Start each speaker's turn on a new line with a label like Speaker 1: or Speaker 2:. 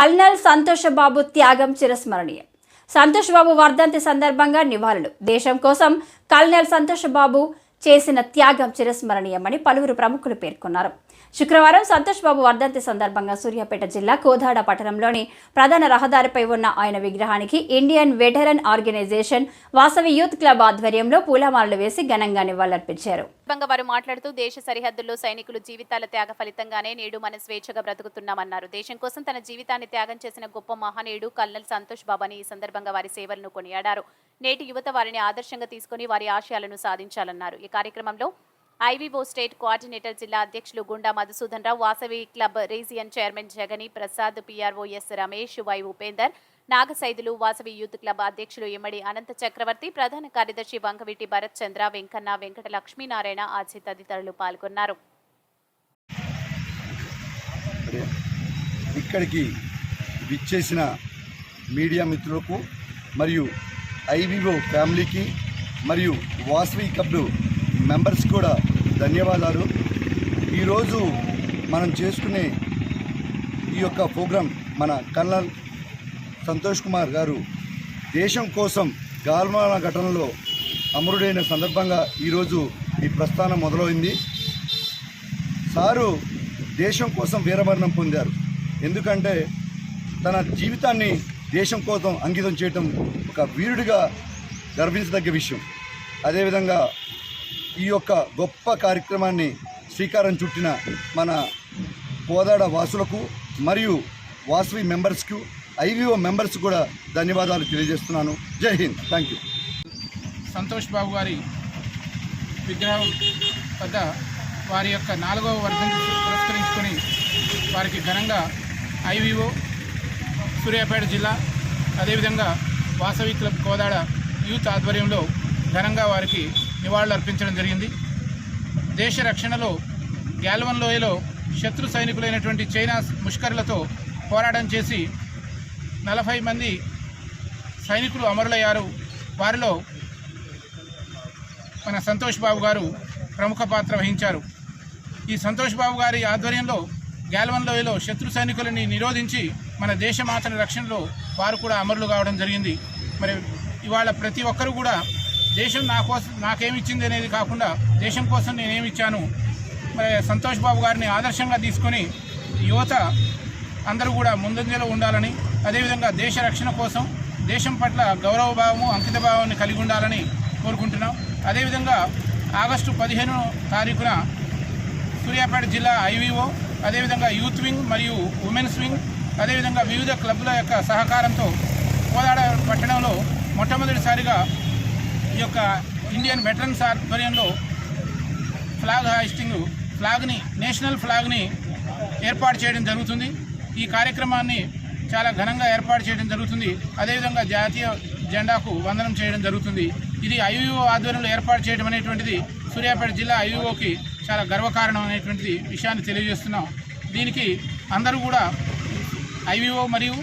Speaker 1: Colonel Santosh Babu త్యాగం చిరస్మరణీయం. సంతోష్ బాబు వర్ధంతి సందర్భంగా నివాళులు. దేశం కోసం కల్నల్ సంతోష్ బాబు చేసిన త్యాగం చిరస్మరణీయమని పలువురు ప్రముఖులు పేర్కొన్నారు. శుక్రవారం సంతోష్ బాబు వర్ధంతి సందర్భంగా సూర్యాపేట జిల్లా కోదాడ పట్టణంలోని ప్రధాన రహదారిపై ఉన్న ఆయన విగ్రహానికి Indian veteran organization Vasavi youth club ఆధ్వర్యంలో పూలమాలలు వేసి ఘనంగా నివాళులర్పించారు.
Speaker 2: సందర్భంగా వారు మాట్లాడుతూ దేశ సరిహద్దుల్లో సైనికులు జీవితాల త్యాగ ఫలితంగానే నేడు మనం స్వేచ్ఛగా బ్రతుకుతున్నామన్నారు. దేశం కోసం తన జీవితాన్ని త్యాగం చేసిన గొప్ప మహనీయుడు కల్నల్ సంతోష్ బాబాని ఈ సందర్భంగా వారి సేవలను కొనియాడారు. నేటి యువత వారిని ఆదర్శంగా తీసుకుని వారి ఆశయాలను సాధించాలన్నారు. ఈ కార్యక్రమంలో ఐవీఓ స్టేట్ కోఆర్డినేటర్ జిల్లా అధ్యక్షులు Gunda Madhusudan Rao Vasavi club region chairman Jagani Prasad PRO S Ramesh Y Upender Nagasaidulu Vasavi youth club అధ్యక్షులు ఇమ్మడి అనంత చక్రవర్తి ప్రధాన కార్యదర్శి వంకవీటి భరత్ చంద్ర వెంకన్న వెంకట లక్ష్మీనారాయణ ఆచి తదితరులు పాల్గొన్నారు.
Speaker 3: ఇక్కడికి విచ్చేసిన మీడియా మిత్రులకు మరియు ఐవీఓ ఫ్యామిలీకి మరియు వాసవి క్లబ్ మెంబర్స్ కూడా ధన్యవాదాలు. ఈరోజు మనం చేసుకునే ఈ యొక్క ప్రోగ్రాం మన కల్నల్ సంతోష్ కుమార్ గారు దేశం కోసం గాల్వాన ఘటనలో అమరుడైన సందర్భంగా ఈరోజు ఈ ప్రస్థానం మొదలైంది. సారు దేశం కోసం వీరమరణం పొందారు. ఎందుకంటే తన జీవితాన్ని దేశం కోసం అంకితం చేయటం ఒక వీరుడిగా గర్వించదగ్గ విషయం. అదేవిధంగా ఈ యొక్క గొప్ప కార్యక్రమాన్ని శ్రీకారం చుట్టిన మన కోదాడ వాసులకు మరియు వాసవి మెంబర్స్కు ఐవీఓ మెంబర్స్ కూడా ధన్యవాదాలు తెలియజేస్తున్నాను. జై హింద్. Thank you.
Speaker 4: సంతోష్ బాబు గారి విగ్రహం వద్ద వారి యొక్క నాలుగవ వర్గం పురస్కరించుకొని వారికి ఘనంగా ఐవీఓ సూర్యాపేట జిల్లా అదేవిధంగా వాసవి క్లబ్ కోదాడ యూత్ ఆధ్వర్యంలో ఘనంగా వారికి నివాళులు అర్పించడం జరిగింది. దేశ రక్షణలో గ్యాల్వన్ లోయలో శత్రు సైనికులైనటువంటి చైనా ముష్కరులతో పోరాటం చేసి నలభై మంది సైనికులు అమరులయ్యారు. వారిలో మన సంతోష్ బాబు గారు ప్రముఖ పాత్ర వహించారు. ఈ సంతోష్ బాబు గారి ఆధ్వర్యంలో గ్యాల్వన్ లోయలో శత్రు సైనికులని నిరోధించి మన దేశమాతను రక్షణలో వారు కూడా అమరులు కావడం జరిగింది. మరి ఇవాళ ప్రతి ఒక్కరూ కూడా దేశం నా కోసం నాకేమిచ్చింది అనేది కాకుండా దేశం కోసం నేనేమిచ్చాను? మరి సంతోష్ బాబు గారిని ఆదర్శంగా తీసుకొని యువత అందరూ కూడా ముందంజలో ఉండాలని అదేవిధంగా దేశ రక్షణ కోసం దేశం పట్ల గౌరవ భావము అంకిత భావాన్ని కలిగి ఉండాలని కోరుకుంటున్నాం. అదేవిధంగా ఆగస్టు పదిహేను తారీఖున సూర్యాపేట జిల్లా ఐవీఓ అదేవిధంగా యూత్ వింగ్ మరియు ఉమెన్స్ వింగ్ అదేవిధంగా వివిధ క్లబ్ల యొక్క సహకారంతో కోదాడ పట్టణంలో మొట్టమొదటిసారిగా ఈ యొక్క ఇండియన్ వెటరన్స్ ఆధ్వర్యంలో ఫ్లాగ్ హాయిస్టింగ్ ఫ్లాగ్ని నేషనల్ ఫ్లాగ్ని ఏర్పాటు చేయడం జరుగుతుంది. ఈ కార్యక్రమాన్ని చాలా ఘనంగా ఏర్పాటు చేయడం జరుగుతుంది. అదేవిధంగా జాతీయ జెండాకు వందనం చేయడం జరుగుతుంది. ఇది ఐవీఓ ఆధ్వర్యంలో ఏర్పాటు చేయడం అనేటువంటిది సూర్యాపేట జిల్లా ఐవీఓకి చాలా గర్వకారణం అనేటువంటిది విషయాన్ని తెలియజేస్తున్నాం. దీనికి అందరూ కూడా ఐవీఓ మరియు